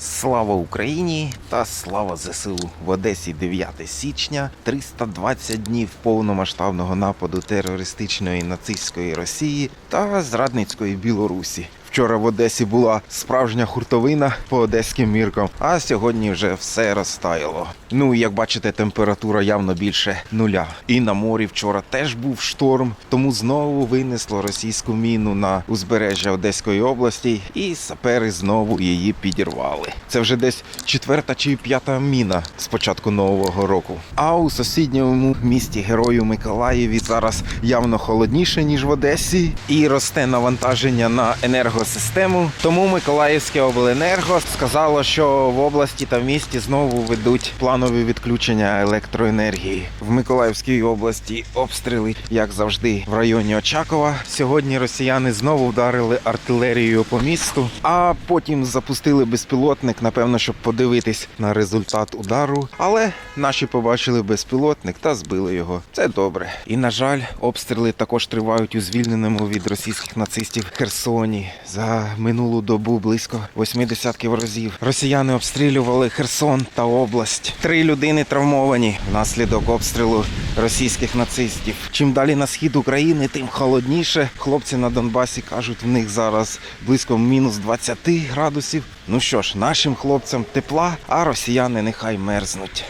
Слава Україні та слава ЗСУ в Одесі 9 січня, 320 днів повномасштабного нападу терористичної нацистської Росії та зрадницької Білорусі. Вчора в Одесі була справжня хуртовина по одеським міркам, а сьогодні вже все розтаяло. Ну і як бачите, температура явно більше нуля. І на морі вчора теж був шторм, тому знову винесло російську міну на узбережжя Одеської області, і сапери знову її підірвали. Це вже десь четверта чи п'ята міна з початку нового року. А у сусідньому місті Герою Миколаєві зараз явно холодніше ніж в Одесі, і росте навантаження на енергосистему. Тому Миколаївське обленерго сказало, що в області та в місті знову ведуть планові відключення електроенергії. В Миколаївській області обстріли, як завжди, в районі Очакова. Сьогодні росіяни знову вдарили артилерією по місту, а потім запустили безпілотник, напевно, щоб подивитись на результат удару. Але наші побачили безпілотник та збили його. Це добре. І на жаль, обстріли також тривають у звільненому від російських нацистів Херсоні. За минулу добу близько восьми десятків разів. Росіяни обстрілювали Херсон та область. Три людини травмовані внаслідок обстрілу російських нацистів. Чим далі на схід України, тим холодніше. Хлопці на Донбасі кажуть, в них зараз близько мінус 20 градусів. Ну що ж, нашим хлопцям тепла, а росіяни нехай мерзнуть.